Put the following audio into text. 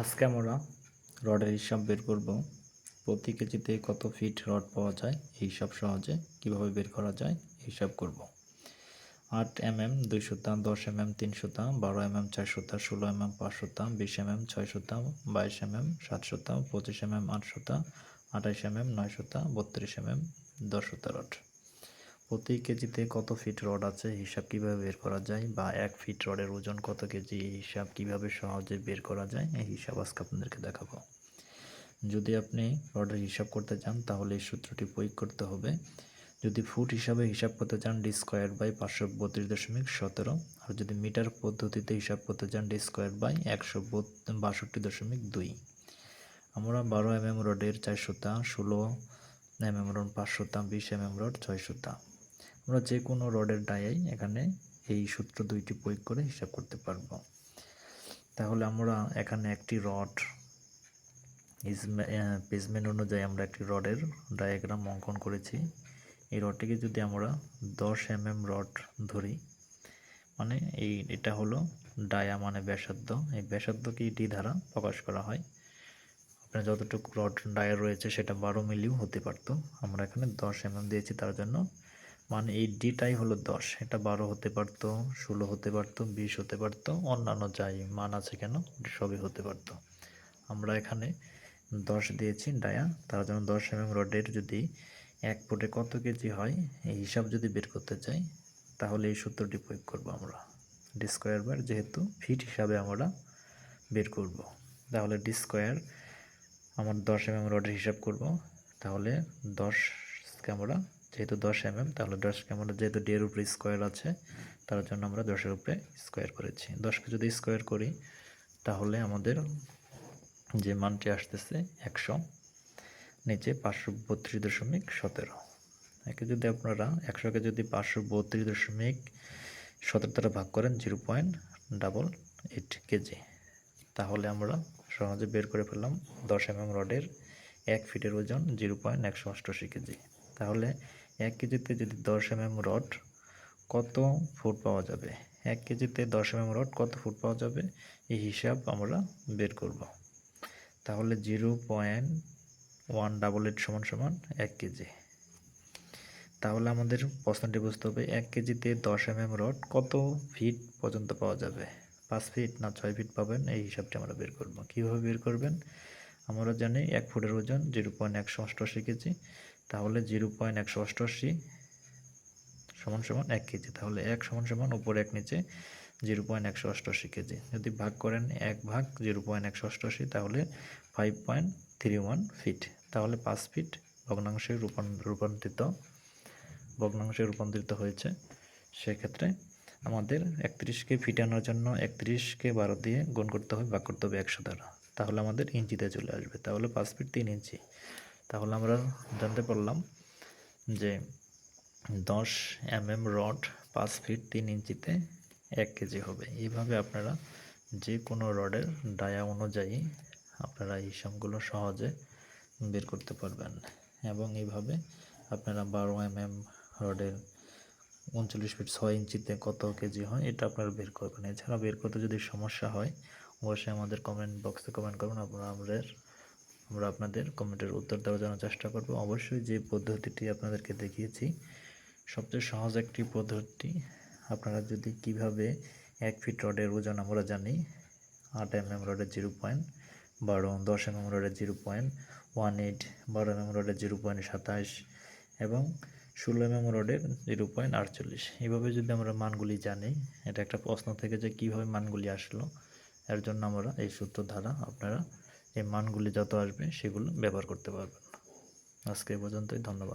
আজকে আমরা রডের হিসাব বের করব। প্রতি কেজিতে কত ফিট রড পাওয়া যায়? এই হিসাব সহজে কীভাবে বের করা যায়? হিসাব করব। আট এম এম দুই সুতা, দশ এম এম তিন সুতা, বারো এম এম চার সুতা, ষোলো এম এম পাঁচ সুতা, বিশ এম এম ছয় সুতা, বাইশ এম এম সাত সুতা, পঁচিশ এম এম আট সুতা, আঠাইশ এম এম নয় সুতা, বত্রিশ এম এম দশ সুতা রড প্রতি কেজিতে কত ফিট রড আছে? হিসাব কীভাবে বের করা যায়? বা এক ফিট রডের ওজন কত কেজি? এই হিসাব কীভাবে সহজে বের করা যায়? এই হিসাব আজকে আপনাদেরকে দেখাবো। যদি আপনি রডের হিসাব করতে চান, তাহলে এই সূত্রটি প্রয়োগ করতে হবে। যদি ফুট হিসাবে হিসাব করতে চান ডি স্কোয়ার বাই পাঁচশো বত্রিশ দশমিক সতেরো। আর যদি মিটার পদ্ধতিতে হিসাব করতে চান ডি স্কোয়ার বাই একশো বাষট্টি দশমিক দুই। আমরা বারো এম এম রডের চার সুতা, ষোলো এম এম রড পাঁচ সুতা, বিশ এম এম রড ছয় সুতা। আমরা যে কোনো রডের ডায়াই এখানে এই সূত্র দুইটি প্রয়োগ করে হিসাব করতে পারব। তাহলে আমরা এখানে একটি রড পেজমেন্ট অনুযায়ী আমরা একটি রডের ডায়াগ্রাম অঙ্কন করেছি। এই রডটিকে যদি আমরা দশ এম এম রড ধরি মানে এই, এটা হলো ডায়া মানে ব্যাসার্ধ। এই ব্যাসার্ধকে ডি দ্বারা প্রকাশ করা হয়। আপনার যতটুকু রড ডায়া রয়েছে সেটা বারো মিলিও হতে পারতো। আমরা এখানে দশ এম দিয়েছি তার জন্য মানে এই ডিটাই হলো দশ। এটা বারো হতে পারতো, ষোলো হতে পারতো, বিশ হতে পারতো, অন্যান্য যাই মান আছে কেন, সবই হতে পারতো। আমরা এখানে দশ দিয়েছি, ডায়া। তার জন্য দশ এম এম রডের যদি এক ফুটে কত কেজি হয়, এই হিসাব যদি বের করতে চাই, তাহলে এই সূত্রটি প্রয়োগ করব আমরা। ডি স্কোয়ার বার যেহেতু ফিট হিসাবে আমরা বের করব। তাহলে ডি স্কোয়ার আমার দশ এম এম রডের হিসাব করব। তাহলে দশকে আমরা যেহেতু দশ এম এম তাহলে দশকে আমরা যেহেতু ডি এর উপরে স্কোয়ার আছে, তার জন্য আমরা দশের উপরে স্কোয়ার করেছি। দশকে যদি স্কোয়ার করি, তাহলে আমাদের যে মানটি আসতেছে একশো, নিচে পাঁচশো বত্রিশ দশমিক সতেরো। একে যদি আপনারা একশোকে যদি পাঁচশো বত্রিশ দশমিক সতেরো দ্বারা ভাগ করেন, zero point double eight KG, তাহলে আমরা সহজে বের করে ফেললাম দশ এম এম রডের এক ফিটের ওজন জিরো পয়েন্ট একশো অষ্টআশি কেজি। তাহলে এক কেজিতে যদি দশ এম এম রড কত ফুট পাওয়া যাবে? এক কেজিতে দশ এম এম রড কত ফুট পাওয়া যাবে? এই হিসাব আমরা বের করব। তাহলে zero point one double eight সমান সমান এক কেজি। তাহলে আমাদের প্রশ্নটি বুঝতে হবে, এক কেজিতে দশ এম এম রড কত ফিট পর্যন্ত পাওয়া যাবে? পাঁচ ফিট না ছয় ফিট পাবেন? এই হিসাবটি আমরা বের করব। কীভাবে বের করবেন? আমরা জানি এক ফুটের ওজন জিরো পয়েন্ট একশো অষ্টআশি কেজি। তাহলে জিরো পয়েন্ট একশো অষ্টআশি সমান সমান এক কেজি। তাহলে এক সমান সমান উপরে এক নিচে জিরো পয়েন্ট একশো অষ্টআশি কেজি। যদি ভাগ করেন এক ভাগ জিরো পয়েন্ট একশো অষ্টআশি, তাহলে five point three one feet. তাহলে পাঁচ ফিট ভগ্নাংশে রূপান্তরিত ভগ্নাংশে রূপান্তরিত হয়েছে। সেক্ষেত্রে আমাদের একত্রিশকে ফিটানোর জন্য একত্রিশকে বারো দিয়ে গুণ করতে হবে, ভাগ করতে হবে একশো দ্বারা। তাহলে আমাদের ইঞ্চিতে চলে আসবে। তাহলে পাঁচ ফিট তিন ইঞ্চি। তাহলে আমরা জানতে পারলাম যে দশ এম এম রড পাঁচ ফিট তিন ইঞ্চিতে এক কেজি হবে। এইভাবে আপনারা যে কোনো রডের ডায়া অনুযায়ী আপনারা এই হিসাবগুলো সহজে বের করতে পারবেন এবং এইভাবে আপনারা বারো এম এম রডের উনচল্লিশ ফিট ছয় ইঞ্চিতে কত কেজি হয় এটা আপনারা বের করবেন। এছাড়া বের করতে যদি সমস্যা হয়, অবশ্যই আমাদের কমেন্ট বক্সে কমেন্ট করবেন। আপনারা আমাদের আমরা আপনাদের কমেন্টের উত্তর দেওয়ার জন্য চেষ্টা করব। অবশ্যই যে পদ্ধতিটি আপনাদেরকে দেখিয়েছি, সবচেয়ে সহজ একটি পদ্ধতি, আপনারা যদি কীভাবে এক ফিট রডের ওজন আমরা জানি, আট এম এম রডের জিরো পয়েন্ট বারো, দশ এম এম রডের জিরো পয়েন্ট ওয়ান এইট বারো এম এম রডের জিরো পয়েন্ট সাতাশ এবং ষোলো এম এম রডের জিরো পয়েন্ট আটচল্লিশ। এইভাবে যদি আমরা মানগুলি জানি, এটা একটা প্রশ্ন থেকে যে কীভাবে মানগুলি আসলো, এর জন্য আমরা এই সূত্র ধারা আপনারা এই মানগুলি যত আসবে সেগুলো ব্যবহার করতে পারবেন আজকে পর্যন্তই ধন্যবাদ।